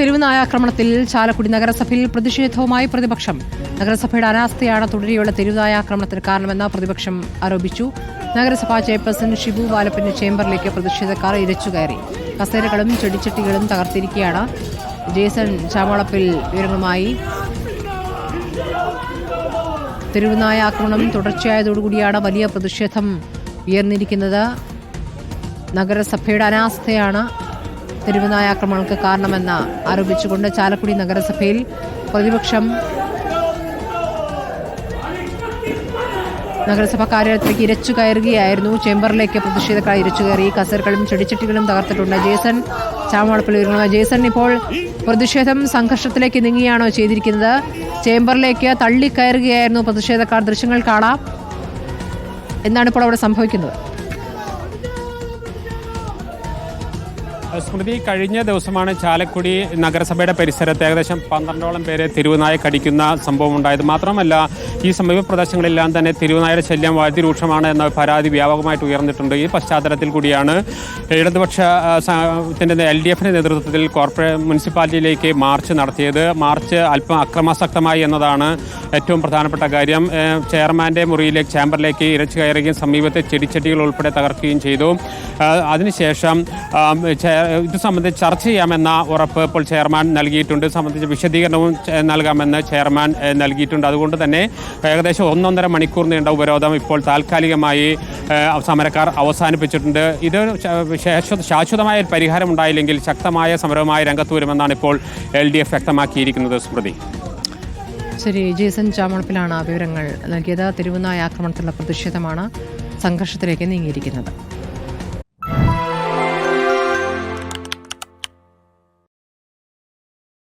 തെരുവുനായ ആക്രമണത്തിൽ ചാലക്കുടി നഗരസഭയിൽ പ്രതിഷേധവുമായി പ്രതിപക്ഷം. നഗരസഭയുടെ അനാസ്ഥയാണ് തുടരെയുള്ള തെരുവുനായ ആക്രമണത്തിന് കാരണമെന്ന് പ്രതിപക്ഷം ആരോപിച്ചു. നഗരസഭാ ചെയർപേഴ്സൺ ഷിബു വാലപ്പിന്റെ ചേംബറിലേക്ക് പ്രതിഷേധക്കാർ ഇരച്ചുകയറി കസേരകളും ചെടിച്ചട്ടികളും തകർത്തിരിക്കുകയാണ്. ജേസൺ ചാമളപ്പിൽ വിവരങ്ങളുമായി. തെരുവുനായ ആക്രമണം തുടർച്ചയായതോടുകൂടിയാണ് വലിയ പ്രതിഷേധം ഉയർന്നിരിക്കുന്നത്. നഗരസഭയുടെ അനാസ്ഥയാണ് തെരുവുനായ ആക്രമണങ്ങൾക്ക് കാരണമെന്ന് ആരോപിച്ചുകൊണ്ട് ചാലക്കുടി നഗരസഭയിൽ പ്രതിപക്ഷം നഗരസഭാ കാര്യാലയത്തിലേക്ക് ഇരച്ചു കയറുകയായിരുന്നു. ചേംബറിലേക്ക് പ്രതിഷേധക്കാർ ഇരച്ചു കയറി. കസേരകളും ചെടിച്ചട്ടികളും തകർത്തിട്ടുണ്ട്. ജേസൺ ചാമളപ്പിൽ വിവരങ്ങളുമായി ജേസൺ ഇപ്പോൾ പ്രതിഷേധം സംഘർഷത്തിലേക്ക് നീങ്ങിയാണോ ചെയ്തിരിക്കുന്നത്? ചേംബറിലേക്ക് തള്ളിക്കയറുകയായിരുന്നു പ്രതിഷേധക്കാർ. ദൃശ്യങ്ങൾ കാണാം. എന്താണ് ഇപ്പോൾ അവിടെ സംഭവിക്കുന്നത്. സ്മൃതി കഴിഞ്ഞ ദിവസമാണ് ചാലക്കുടി നഗരസഭയുടെ പരിസരത്ത് ഏകദേശം പന്ത്രണ്ടോളം പേരെ തിരുവനായ കടിക്കുന്ന സംഭവം ഉണ്ടായത്. മാത്രമല്ല ഈ സമീപ പ്രദേശങ്ങളെല്ലാം തന്നെ തിരുവനായുടെ ശല്യം വളരെ രൂക്ഷമാണ് എന്ന പരാതി വ്യാപകമായിട്ട് ഉയർന്നിട്ടുണ്ട്. ഈ പശ്ചാത്തലത്തിൽ കൂടിയാണ് ഇടതുപക്ഷ എൽ ഡി എഫിന്റെ നേതൃത്വത്തിൽ കോർപ്പറേറ്റ് മുനിസിപ്പാലിറ്റിയിലേക്ക് മാർച്ച് നടത്തിയത്. മാർച്ച് അല്പം അക്രമാസക്തമായി എന്നതാണ് ഏറ്റവും പ്രധാനപ്പെട്ട കാര്യം. ചെയർമാന്റെ മുറിയിലേക്ക് ചേംബറിലേക്ക് ഇരച്ചു കയറുകയും സമീപത്തെ ചെടിച്ചെടികൾ ഉൾപ്പെടെ തകർക്കുകയും ചെയ്തു. അതിനുശേഷം ഇത് സംബന്ധിച്ച് ചർച്ച ചെയ്യാമെന്ന ഉറപ്പ് ഇപ്പോൾ ചെയർമാൻ നൽകിയിട്ടുണ്ട്. ഇത് സംബന്ധിച്ച് വിശദീകരണവും നൽകാമെന്ന് ചെയർമാൻ നൽകിയിട്ടുണ്ട്. അതുകൊണ്ട് തന്നെ ഏകദേശം ഒന്നൊന്നര മണിക്കൂർ നീണ്ട ഉപരോധം ഇപ്പോൾ താൽക്കാലികമായി സമരക്കാർ അവസാനിപ്പിച്ചിട്ടുണ്ട്. ഇത് ശാശ്വതമായ ഒരു പരിഹാരം ഉണ്ടായില്ലെങ്കിൽ ശക്തമായ സമരവുമായി രംഗത്ത് വരുമെന്നാണ് ഇപ്പോൾ എൽ ഡി എഫ് വ്യക്തമാക്കിയിരിക്കുന്നത് സ്മൃതി. ശരി ജേസൺ ചാമണപ്പിലാണ് വിവരങ്ങൾ നൽകിയത്. തിരുവനായ ആക്രമണത്തിലുള്ള പ്രതിഷേധമാണ് സംഘർഷത്തിലേക്ക് നീങ്ങിയിരിക്കുന്നത്.